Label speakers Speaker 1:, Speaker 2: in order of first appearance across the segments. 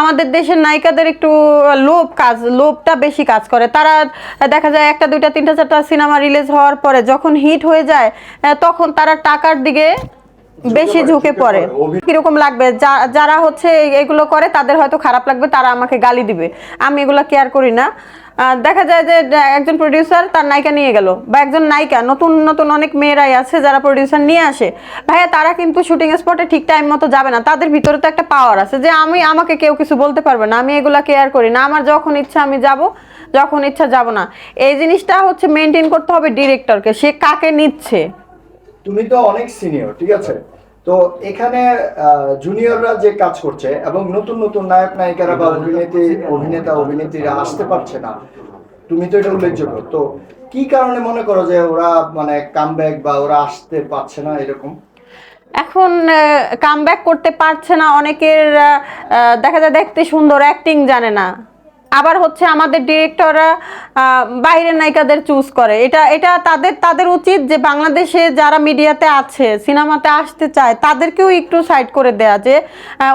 Speaker 1: আমাদের দেশের নায়িকাদের একটু লোভ কাজ লোভটা বেশি কাজ করে। তারা দেখা যায় একটা দুইটা তিনটা চারটা সিনেমা রিলিজ হওয়ার পরে যখন হিট হয়ে যায় তখন তারা টাকার দিকে বেশি ঝুঁকে পড়ে। কীরকম লাগবে? যা- যারা হচ্ছে এগুলো করে তাদের হয়তো খারাপ লাগবে তারা আমাকে গালি দিবে। আমি এগুলো কেয়ার করি না। দেখা যায় যে একজন প্রডিউসার তার নায়িকা নিয়ে গেল বা একজন নায়িকা, নতুন নতুন অনেক মেয়েরাই আছে যারা প্রডিউসার নিয়ে আসে। ভাইয়া, তারা কিন্তু শুটিং স্পটে ঠিক টাইম মতো যাবে না। তাদের ভিতরে তো একটা পাওয়ার আছে যে, আমি, আমাকে কেউ কিছু বলতে পারবে না। আমি এগুলা কেয়ার করি না। আমার যখন ইচ্ছা আমি যাব, যখন ইচ্ছা যাব না। এই জিনিসটা হচ্ছে মেনটেন করতে হবে ডিরেক্টরকে সে কাকে নিচ্ছে?
Speaker 2: তুমি তো অনেক সিনিয়র ঠিক আছে? তো এখানে জুনিয়ররা যে কাজ করছে এবং নতুন নতুন নায়ক নায়িকারা বা অভিনেত্রী, অভিনেতা, অভিনেত্রীরা আসতে পারছে না, তুমি তো এটা উল্লেখযোগ্য। তো কি কারণে মনে করো যে ওরা মানে কামব্যাক বা ওরা আসতে পারছে না এরকম?
Speaker 1: এখন কাম করতে পারছে না, অনেকের দেখা যায় দেখতে সুন্দর অ্যাক্টিং জানে না। আবার হচ্ছে আমাদের ডিরেক্টররা বাইরের নায়িকাদের চুজ করে। এটা এটা তাদের তাদের উচিত যে বাংলাদেশে যারা মিডিয়াতে আছে সিনেমাতে আসতে চায় তাদেরকেও একটু সাইড করে দেয়া যে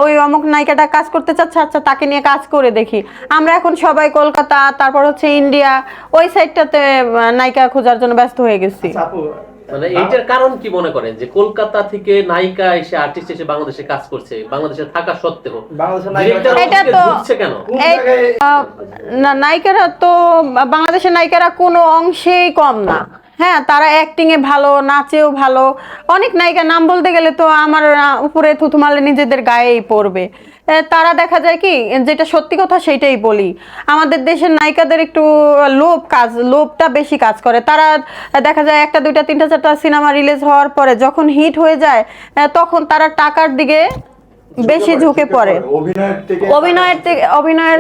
Speaker 1: ওই অমুক নায়িকাটা কাজ করতে চাচ্ছে আচ্ছা তাকে নিয়ে কাজ করে দেখি। আমরা এখন সবাই কলকাতা তারপর হচ্ছে ইন্ডিয়া ওই সাইডটাতে নায়িকা খোঁজার জন্য ব্যস্ত হয়ে গেছি।
Speaker 2: আচ্ছা,
Speaker 3: মানে এইটার কারণ কি মনে করেন? যে কলকাতা থেকে নায়িকা এসে আর্টিস্ট এসে বাংলাদেশে কাজ করছে বাংলাদেশে থাকা সত্ত্বেও।
Speaker 1: এটা তো-
Speaker 3: কেন?
Speaker 1: নায়িকারা তো বাংলাদেশের নায়িকারা কোনো অংশেই কম না। হ্যাঁ তারা অ্যাক্টিং এ ভালো, নাচেও ভালো। অনেক নায়িকা, নাম বলতে গেলে তো আমার উপরে থুতু মারলে নিজেদের গায়েই পড়বে। তারা দেখা যায় কি, যেটা সত্যি কথা সেটাই বলি। আমাদের দেশের নায়িকাদের একটু লোভ কাজ, লোভটা বেশি কাজ করে। তারা দেখা যায় একটা, দুইটা, তিনটা, চারটা সিনেমা রিলিজ হওয়ার পরে যখন হিট হয়ে যায় তখন তারা টাকার দিকে বেশি ঝুঁকে পড়ে।
Speaker 2: অভিনয়ের থেকে
Speaker 1: অভিনয়ের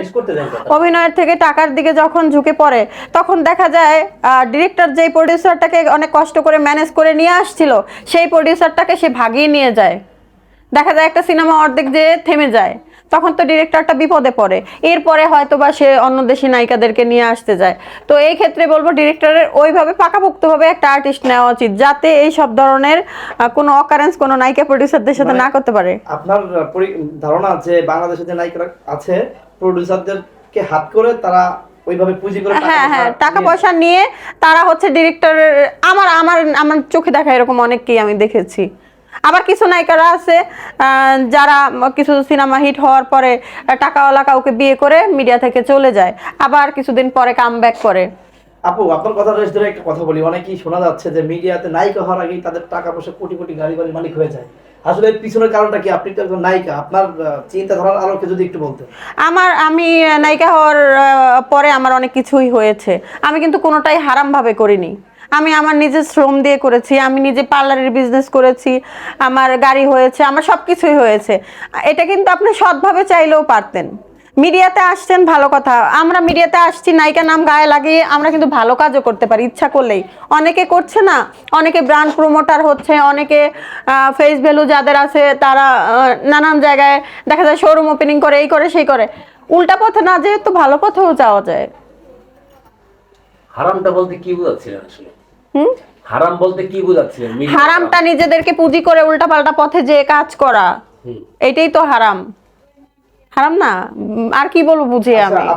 Speaker 1: অভিনয়ের থেকে টাকার দিকে যখন ঝুঁকে পড়ে তখন দেখা যায় ডিরেক্টর যেই প্রডিউসারটাকে অনেক কষ্ট করে ম্যানেজ করে নিয়ে আসছিল সেই প্রডিউসারটাকে সে ভাগিয়ে নিয়ে যায়। দেখা যায় একটা সিনেমা অর্ধেক যে থেমে যায়। তখন তো ডিরেক্টরটা বিপদে পড়ে। এরপরে হয়তো বা সে অন্য দেশি নায়িকাদেরকে নিয়ে আসতে যায়। তো এই ক্ষেত্রে বলব ডিরেক্টরের ওইভাবে পাকাপোক্তভাবে একটা আর্টিস্ট নেওয়া উচিত যাতে এই সব ধরনের কোনো অকারেন্স কোনো নায়িকা প্রডিউসারদের সাথে
Speaker 4: মানে-
Speaker 1: না করতে পারে।
Speaker 4: আপনার ধারণা যে বাংলাদেশে যে নায়িকারা আছে প্রডিউসারদেরকে হাত করে তারা ওইভাবে পুঁজি করে টাকা
Speaker 1: হ্যাঁ হ্যাঁ টাকা পয়সা নিয়ে তারা হচ্ছে ডিরেক্টরের আমার আমার আমার চোখে দেখা এরকম অনেককেই আমি দেখেছি। আবার কিছু নায়িকারা আছে যারা কিছু সিনেমা হিট হওয়ার পরে টাকাওয়ালা কাউকে বিয়ে করে মিডিয়া থেকে চলে যায় আবার কিছুদিন পরে কাম ব্যাক করে।
Speaker 4: আপু আপনার কথা রেস ধরে একটা কথা বলি অনেকেই শোনা যাচ্ছে যে মিডিয়াতে নায়িকা হওয়ার আগেই তাদের টাকা পয়সা কোটি কোটি গাড়ি বাড়ির মালিক হয়ে যায়। আসলে পিছনের কারণটা কি? আপনি তো একজন নায়িকা আপনার চিন্তাধারার আলোকে যদি একটু বলতেন।
Speaker 1: আমার আমি নায়িকা হওয়ার পরে আমার অনেক কিছুই হয়েছে। আমি কিন্তু কোনোটাই হারামভাবে করিনি। আমি আমার নিজের শ্রম দিয়ে করেছি, আমি নিজে পার্লারের বিজনেস করেছি, আমার গাড়ি হয়েছে, আমার সব কিছুই হয়েছে। এটা কিন্তু আপনি সৎভাবে চাইলেও পারতেন। মিডিয়াতে আসছেন, ভালো কথা। আমরা মিডিয়াতে আসছি, নায়িকা নাম গায়ে লাগিয়ে আমরা কিন্তু ভালো কাজও করতে পারি, ইচ্ছা করলেই। অনেকে করছে না, অনেকে ব্র্যান্ড প্রমোটার হচ্ছে, অনেকে ফেস ভ্যালু যাদের আছে তারা নানান জায়গায় দেখা যায় শোরুম ওপেনিং করে, এই করে, সেই করে। উল্টা পথে না যেয়ে তো ভালো পথেও যাওয়া যায়।
Speaker 3: হারামটা বলতে কি বুঝাচ্ছিলেন আসলে?
Speaker 1: হুম?
Speaker 3: হারাম বলতে কি বুঝাচ্ছিলেন?
Speaker 1: হারামটা নিজেদেরকে পুঁজি করে উল্টা পাল্টা পথে যে কাজ করা। এটাই তো হারাম। হারাম না? আর কি বলব বুঝে
Speaker 4: আচ্ছা,
Speaker 1: আমি?